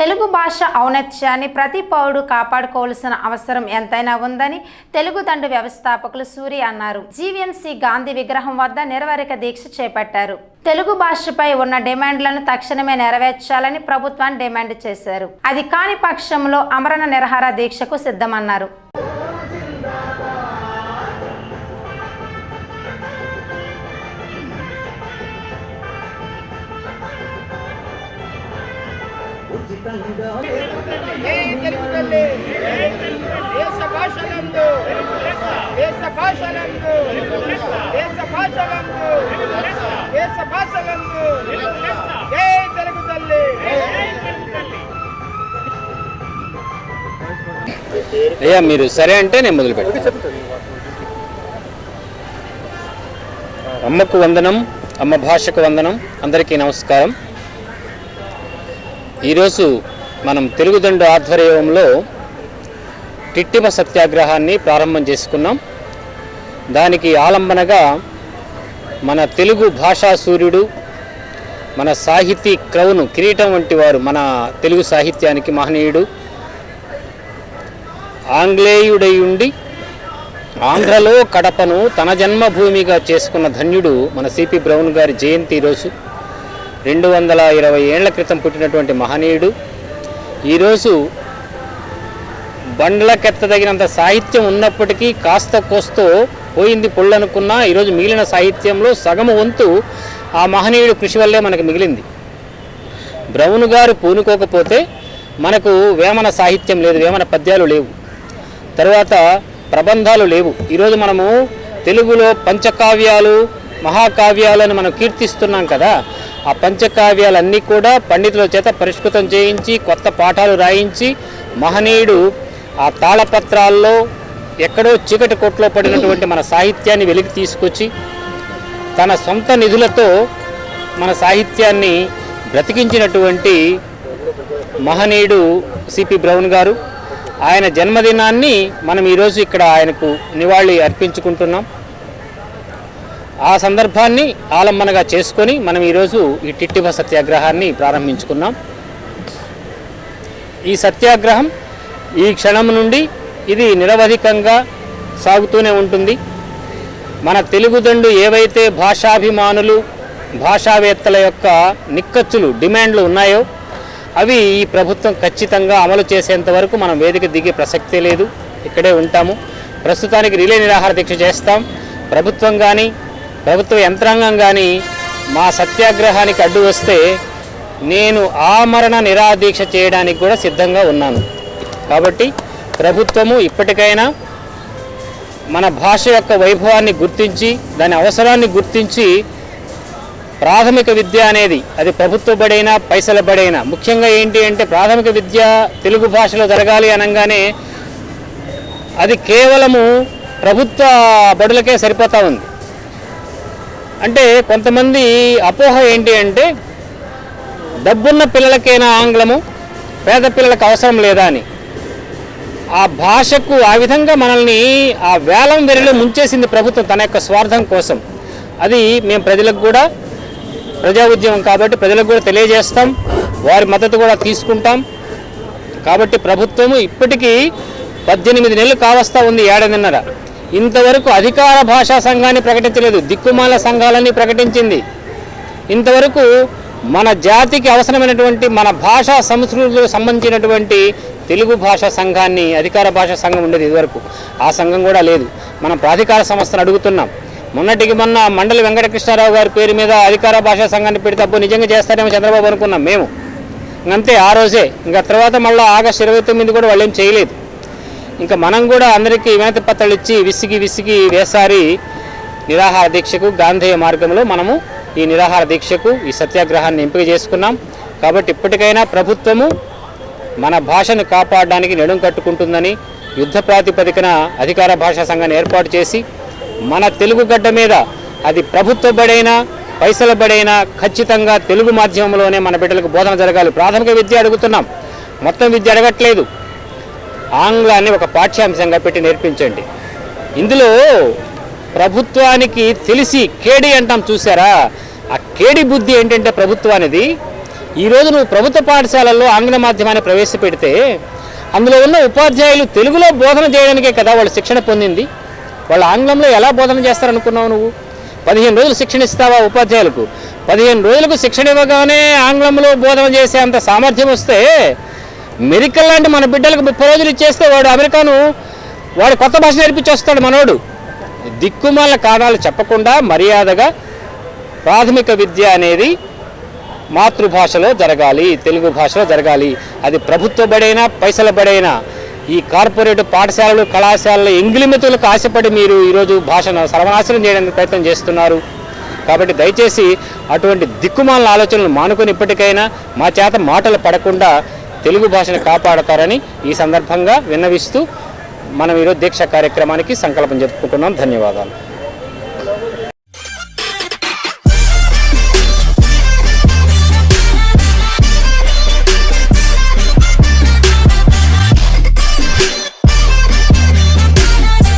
తెలుగు భాష ఔన్నత్యాన్ని ప్రతి పౌరుడు కాపాడుకోవాల్సిన అవసరం ఎంతైనా ఉందని తెలుగు దండు వ్యవస్థాపకులు సూరి అన్నారు. జీవీఎంసీ గాంధీ విగ్రహం వద్ద నిరవరిక దీక్ష చేపట్టారు. తెలుగు భాషపై ఉన్న డిమాండ్లను తక్షణమే నెరవేర్చాలని ప్రభుత్వాన్ని డిమాండ్ చేశారు. అది కాని పక్షంలో అమరణ నిరహార దీక్షకు సిద్ధమన్నారు. తెలుగు తల్లి దేశ భాషలందు దేశ భాషలందు దేశ భాషలందు దేశ భాషలందు తెలుగు తల్లి అయ్యా మీరు సరే అంటే నేను మొదలు పెడతాను అమ్మకు వందనం అమ్మ భాషకు వందనం అందరికీ నమస్కారం. ఈరోజు మనం తెలుగుదండు ఆధ్వర్యంలో టిట్టిమ సత్యాగ్రహాన్ని ప్రారంభం చేసుకున్నాం. దానికి ఆలంబనగా మన తెలుగు భాషా సూర్యుడు మన సాహితీ క్రౌను కిరీటం వంటి వారు మన తెలుగు సాహిత్యానికి మహనీయుడు. ఆంగ్లేయుడై ఉండి ఆంధ్రలో కడపను తన జన్మభూమిగా చేసుకున్న ధన్యుడు మన సిపి బ్రౌన్ గారి జయంతి ఈరోజు. రెండు వందల ఇరవై ఏళ్ళ క్రితం పుట్టినటువంటి మహనీయుడు. ఈరోజు బండ్లకెత్తదగినంత సాహిత్యం ఉన్నప్పటికీ కాస్త కోస్తో పోయింది పొళ్ళనుకున్నా ఈరోజు మిగిలిన సాహిత్యంలో సగము వంతు ఆ మహనీయుడు కృషి వల్లే మనకు మిగిలింది. బ్రౌన్ గారు పూనుకోకపోతే మనకు వేమన సాహిత్యం లేదు వేమన పద్యాలు లేవు. తర్వాత ప్రబంధాలు లేవు. ఈరోజు మనము తెలుగులో పంచకావ్యాలు మహాకావ్యాలను మనం కీర్తిస్తున్నాం కదా ఆ పంచకావ్యాలన్నీ కూడా పండితుల చేత పరిష్కృతం చేయించి కొత్త పాఠాలు రాయించి మహనీయుడు ఆ తాళపత్రాల్లో ఎక్కడో చీకటి కొట్లో పడినటువంటి మన సాహిత్యాన్ని వెలికి తీసుకొచ్చి తన సొంత నిధులతో మన సాహిత్యాన్ని బ్రతికించినటువంటి మహనీయుడు సిపి బ్రౌన్ గారు. ఆయన జన్మదినాన్ని మనం ఈరోజు ఇక్కడ ఆయనకు నివాళి అర్పించుకుంటున్నాం. ఆ సందర్భాన్ని ఆలంబనగా చేసుకొని మనం ఈరోజు ఈ టిట్టిబ సత్యాగ్రహాన్ని ప్రారంభించుకున్నాం. ఈ సత్యాగ్రహం ఈ క్షణం నుండి ఇది నిరవధికంగా సాగుతూనే ఉంటుంది. మన తెలుగుదండు ఏవైతే భాషాభిమానులు భాషావేత్తల యొక్క నిక్కచ్చులు డిమాండ్లు ఉన్నాయో అవి ఈ ప్రభుత్వం ఖచ్చితంగా అమలు చేసేంత వరకు మనం వేదిక దిగే ప్రసక్తే లేదు. ఇక్కడే ఉంటాము. ప్రస్తుతానికి రిలే నిరాహార దీక్ష చేస్తాం. ప్రభుత్వం కానీ ప్రభుత్వ యంత్రాంగం కానీ మా సత్యాగ్రహానికి అడ్డు వస్తే నేను ఆమరణ నిరాదీక్ష చేయడానికి కూడా సిద్ధంగా ఉన్నాను. కాబట్టి ప్రభుత్వము ఇప్పటికైనా మన భాష యొక్క వైభవాన్ని గుర్తించి దాని అవసరాన్ని గుర్తించి ప్రాథమిక విద్య అనేది అది ప్రభుత్వ బడైనా పైసల బడైనా ముఖ్యంగా ఏంటి అంటే ప్రాథమిక విద్య తెలుగు భాషలో జరగాలి అనగానే అది కేవలము ప్రభుత్వ బడులకే సరిపోతూ ఉంది. అంటే కొంతమంది అపోహ ఏంటి అంటే డబ్బున్న పిల్లలకైనా ఆంగ్లము? పేద పిల్లలకు అవసరం లేదా అని. ఆ భాషకు ఆ విధంగా మనల్ని ఆ వేలం వెరిలో ముంచేసింది ప్రభుత్వం తన యొక్క స్వార్థం కోసం. అది మేము ప్రజలకు కూడా ప్రజా ఉద్యమం కాబట్టి ప్రజలకు కూడా తెలియజేస్తాం. వారి మద్దతు కూడా తీసుకుంటాం. కాబట్టి ప్రభుత్వము ఇప్పటికీ పద్దెనిమిది నెలలు కావస్తా ఉంది ఏడాదిన్నర ఇంతవరకు అధికార భాషా సంఘాన్ని ప్రకటించలేదు దిక్కుమాల సంఘాలని ప్రకటించింది. ఇంతవరకు మన జాతికి అవసరమైనటువంటి మన భాషా సంస్కృతులకు సంబంధించినటువంటి తెలుగు భాషా సంఘాన్ని అధికార భాషా సంఘం ఉండేది ఇదివరకు. ఆ సంఘం కూడా లేదు. మనం ప్రాధికార సంస్థను అడుగుతున్నాం. మొన్నటికి మొన్న మండలి వెంకటకృష్ణారావు గారి పేరు మీద అధికార భాషా సంఘాన్ని పెడితే అప్పుడు నిజంగా చేస్తారేమో చంద్రబాబు అనుకున్నాం మేము. అంతే ఆ రోజే. ఇంకా తర్వాత మళ్ళీ ఆగస్టు ఇరవై తొమ్మిది కూడా వాళ్ళు ఏం చేయలేదు. ఇంకా మనం కూడా అందరికీ వినతి పత్రాలు ఇచ్చి విసిగి విసిగి వేసారి నిరాహార దీక్షకు గాంధేయ మార్గంలో మనము ఈ నిరాహార దీక్షకు ఈ సత్యాగ్రహాన్ని ఎంపిక చేసుకున్నాం. కాబట్టి ఇప్పటికైనా ప్రభుత్వము మన భాషను కాపాడడానికి నడుం కట్టుకుంటుందని యుద్ధ ప్రాతిపదికన అధికార భాషా సంఘాన్ని ఏర్పాటు చేసి మన తెలుగు గడ్డ మీద అది ప్రభుత్వ బడైనా పైసల బడైనా ఖచ్చితంగా తెలుగు మాధ్యమంలోనే మన బిడ్డలకు బోధన జరగాలి. ప్రాథమిక విద్య అడుగుతున్నాం. మొత్తం విద్య అడగట్లేదు. ఆంగ్లాన్ని ఒక పాఠ్యాంశంగా పెట్టి నేర్పించండి. ఇందులో ప్రభుత్వానికి తెలిసి కేడి అంటాం చూసారా? ఆ కేడి బుద్ధి ఏంటంటే ప్రభుత్వానిది. ఈరోజు నువ్వు ప్రభుత్వ పాఠశాలల్లో ఆంగ్ల మాధ్యమాన్ని ప్రవేశపెడితే అందులో ఉన్న ఉపాధ్యాయులు తెలుగులో బోధన చేయడానికే కదా వాళ్ళు శిక్షణ పొందింది. వాళ్ళు ఆంగ్లంలో ఎలా బోధన చేస్తారనుకున్నావు నువ్వు? పదిహేను రోజులు శిక్షణ ఇస్తావా ఉపాధ్యాయులకు? పదిహేను రోజులకు శిక్షణ ఇవ్వగానే ఆంగ్లంలో బోధన చేసే అంత సామర్థ్యం వస్తే మెరికల్ లాంటి మన బిడ్డలకు ముప్పై రోజులు ఇచ్చేస్తే వాడు అమెరికాను వాడు కొత్త భాష నేర్పించి వస్తాడు మనోడు. దిక్కుమాల కారణాలు చెప్పకుండా మర్యాదగా ప్రాథమిక విద్య అనేది మాతృభాషలో జరగాలి తెలుగు భాషలో జరగాలి. అది ప్రభుత్వ బడైనా పైసల బడైనా ఈ కార్పొరేట్ పాఠశాలలు కళాశాలలు ఇంగ్లిమితులకు ఆశపడి మీరు ఈరోజు భాషను సర్వనాశనం చేయడానికి ప్రయత్నం చేస్తున్నారు. కాబట్టి దయచేసి అటువంటి దిక్కుమాల ఆలోచనలు మానుకొని ఇప్పటికైనా మా చేత మాటలు పడకుండా తెలుగు భాషను కాపాడతారని ఈ సందర్భంగా విన్నవిస్తూ మనం ఈరోజు దీక్ష కార్యక్రమానికి సంకల్పం చెప్పుకుంటున్నాం. ధన్యవాదాలు.